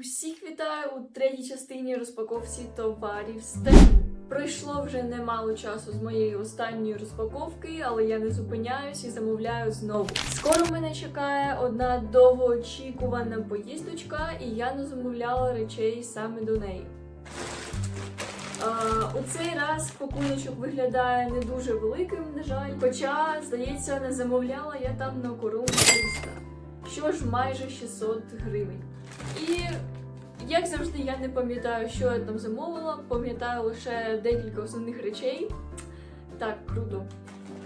Усіх вітаю у третій частині розпаковці товарів Стем. Пройшло вже немало часу з моєї останньої розпаковки, але я не зупиняюсь і замовляю знову. Скоро мене чекає одна довгоочікувана поїздочка, і я не замовляла речей саме до неї. А, у цей раз пакуночок виглядає не дуже великим, на жаль. Хоча, здається, не замовляла я там на кору 300, що ж майже 600 гривень. І як завжди, я не пам'ятаю, що я там замовила, пам'ятаю лише декілька основних речей. Так, круто.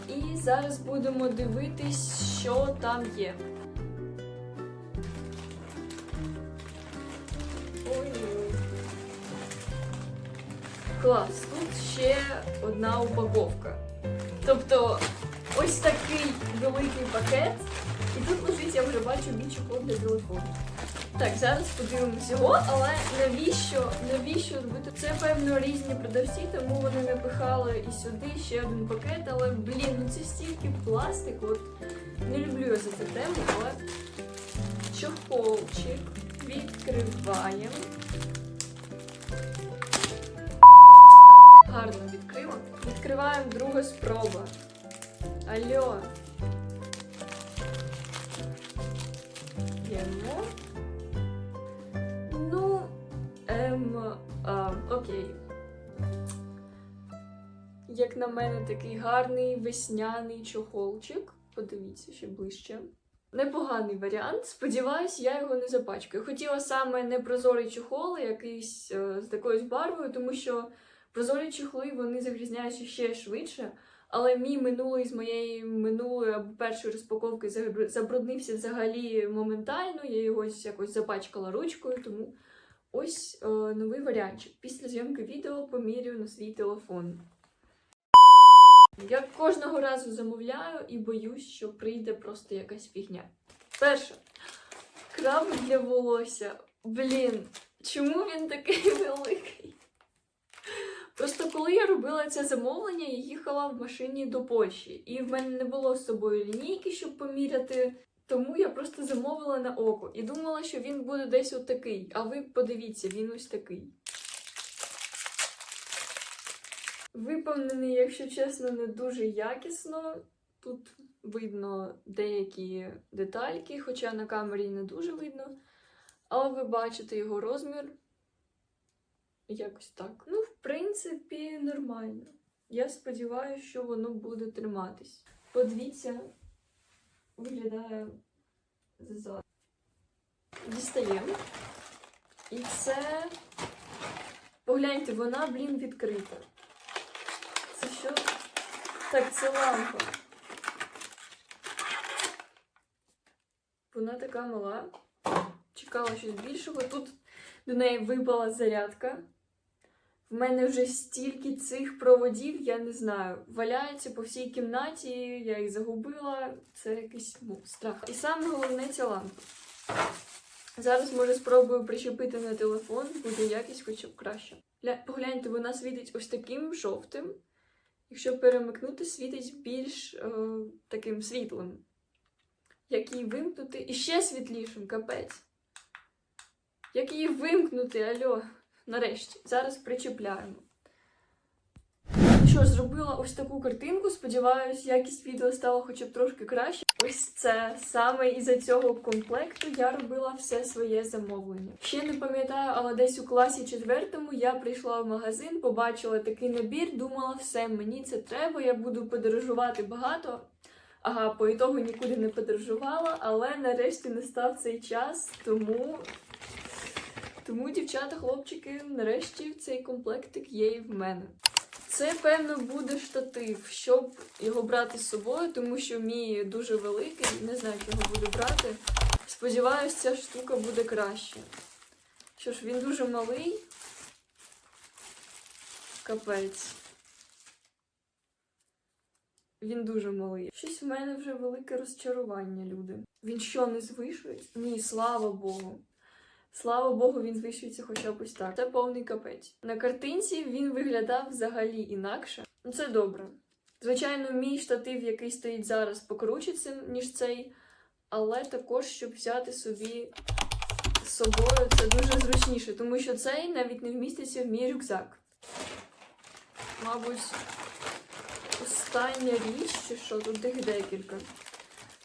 І зараз будемо дивитись, що там є. Ой-ой. Клас, тут ще одна упаковка. Тобто, ось такий великий пакет, і тут лежить, я вже бачу бічок для телефону. Так, зараз подивимося його, але навіщо, навіщо робити? Це певно різні продавці, тому вони напихали і сюди ще один пакет, але блін, ну це стільки пластику. От не люблю я за цю тему, але чохолчик відкриваємо. Гарно відкрила. Відкриваємо друга спроба. Алло. Окей. Як на мене, такий гарний весняний чохолчик. Подивіться ще ближче. Непоганий варіант. Сподіваюсь, я його не запачкаю. Хотіла саме непрозорий чохол, якийсь е, з такою барвою, тому що прозорі чохли вони загрізняються ще швидше. Але мій минулий з моєї минулої або першої розпаковки забруднився взагалі моментально. Я його якось запачкала ручкою, тому ось е, новий варіантчик. Після зйомки відео помірюю на свій телефон. Я кожного разу замовляю і боюсь, що прийде просто якась фігня. Перше, краб для волосся. Блін, чому він такий великий? Просто коли я робила це замовлення, я їхала в машині до Польщі, і в мене не було з собою лінійки, щоб поміряти. Тому я просто замовила на око і думала, що він буде десь отакий. А ви подивіться, він ось такий. Виповнений, якщо чесно, не дуже якісно. Тут видно деякі детальки, хоча на камері не дуже видно. Але ви бачите його розмір. Якось так. Ну, в принципі, нормально. Я сподіваюся, що воно буде триматись. Подивіться, виглядає ззаду. Дістаємо. І це. Погляньте, вона, блін, відкрита. Це що? Так, це лампа. Вона така мала. Чекала щось більшого. Тут до неї випала зарядка. В мене вже стільки цих проводів, я не знаю. Валяються по всій кімнаті, я їх загубила. Це якийсь ну, страх. І саме головне ця лампа. Зараз, може, спробую причепити на телефон, буде якість хоча б краще. Погляньте, вона світить ось таким жовтим. Якщо перемикнути, світить більш е, таким світлим. Як її вимкнути, і ще світлішим, капець. Як її вимкнути, альо? Нарешті, зараз причепляємо. Ну що ж, зробила ось таку картинку. Сподіваюсь, якість відео стала хоча б трошки краще. Ось це саме із-за цього комплекту я робила все своє замовлення. Ще не пам'ятаю, але десь у класі четвертому я прийшла в магазин, побачила такий набір, думала, все, мені це треба, я буду подорожувати багато. Ага, по ітогу нікуди не подорожувала, але нарешті настав цей час, тому тому, дівчата, хлопчики, нарешті цей комплектик є і в мене. Це, певно, буде штатив, щоб його брати з собою, тому що мій дуже великий, не знаю, як його буду брати. Сподіваюсь, ця штука буде краще. Що ж, він дуже малий. Капець. Він дуже малий. Щось в мене вже велике розчарування, люди. Він що, не звишується? Ні, слава Богу. Слава Богу, він звищується хоча б ось так. Це повний капець. На картинці він виглядав взагалі інакше. Ну це добре. Звичайно, мій штатив, який стоїть зараз, покруче цим, ніж цей, але також, щоб взяти собі з собою, це дуже зручно. більше, тому що цей навіть не вміститься в мій рюкзак. Мабуть, остання річ, чи що, тут їх декілька.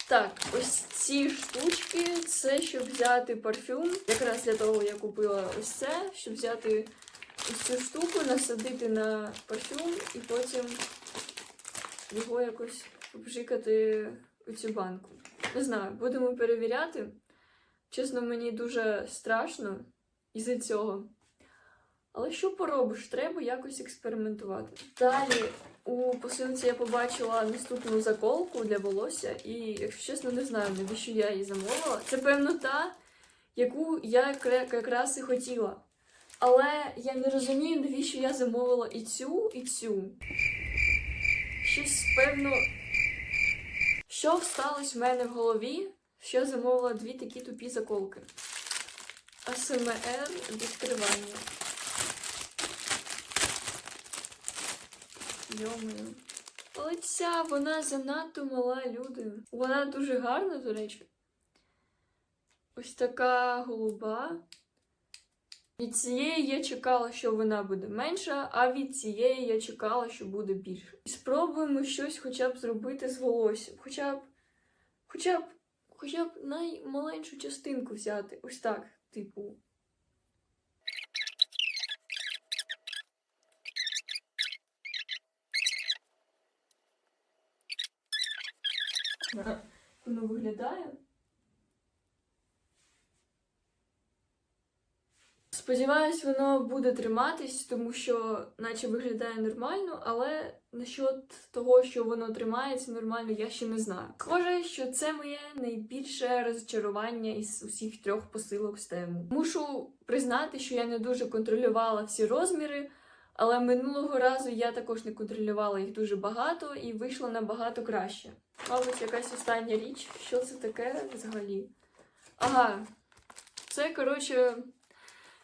Так, ось ці штучки це щоб взяти парфюм. Якраз для того я купила ось це, щоб взяти ось цю штуку, насадити на парфюм і потім його якось обжикати у цю банку. Не знаю, будемо перевіряти. Чесно, мені дуже страшно із-за цього. Але що поробиш? Треба якось експериментувати. Далі у посилці я побачила наступну заколку для волосся, і, якщо чесно, не знаю, навіщо я її замовила. Це, певно, та, яку я якраз і хотіла. Але я не розумію, навіщо я замовила і цю, і цю. Щось, певно, що сталося в мене в голові, що замовила дві такі тупі заколки. АСМР відкривання. Йомою. Але ця вона занадто мала, люди. Вона дуже гарна, до речі. Ось така голуба. Від цієї я чекала, що вона буде менша, а від цієї я чекала, що буде більше. І спробуємо щось хоча б зробити з волоссям. Хоча б, хоча б, хоча б наймаленшу частинку взяти. Ось так, типу. Як Воно виглядає. Сподіваюсь, воно буде триматись, тому що, наче виглядає нормально, але насчет того, що воно тримається нормально, я ще не знаю. Схоже, що це моє найбільше розчарування із усіх трьох посилок з тему. Мушу признати, що я не дуже контролювала всі розміри, але минулого разу я також не контролювала їх дуже багато і вийшло набагато краще. Мабуть, якась остання річ. Що це таке взагалі? Ага, це, коротше,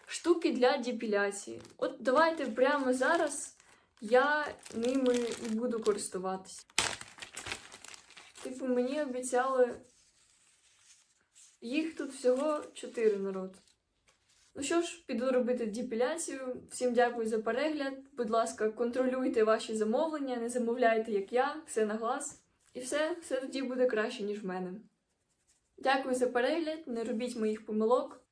штуки для депіляції. От давайте прямо зараз я ними і буду користуватись. Типу, мені обіцяли. Їх тут всього 4 народ. Ну що ж, піду робити депіляцію. Всім дякую за перегляд. Будь ласка, контролюйте ваші замовлення, не замовляйте, як я, все на глаз. І все, все тоді буде краще, ніж в мене. Дякую за перегляд, не робіть моїх помилок.